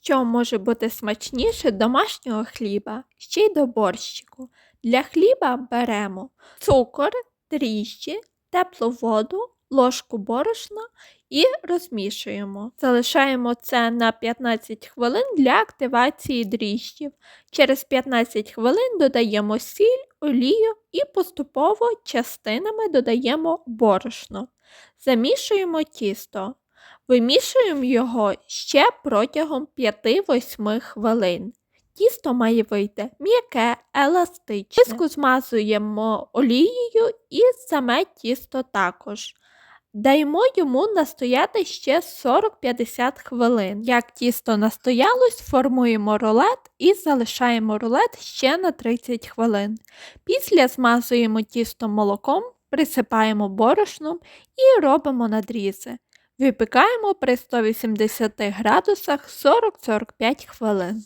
Що може бути смачніше домашнього хліба, ще й до борщику. Для хліба беремо цукор, дріжджі, теплу воду, ложку борошна і розмішуємо. Залишаємо це на 15 хвилин для активації дріжджів. Через 15 хвилин додаємо сіль, олію і поступово частинами додаємо борошно. Замішуємо тісто. Вимішуємо його ще протягом 5-8 хвилин. Тісто має вийти м'яке, еластичне. Миску змазуємо олією і саме тісто також. Даємо йому настояти ще 40-50 хвилин. Як тісто настоялось, формуємо рулет і залишаємо рулет ще на 30 хвилин. Після змазуємо тісто молоком, присипаємо борошном і робимо надрізи. Випікаємо при 180 градусах 40-45 хвилин.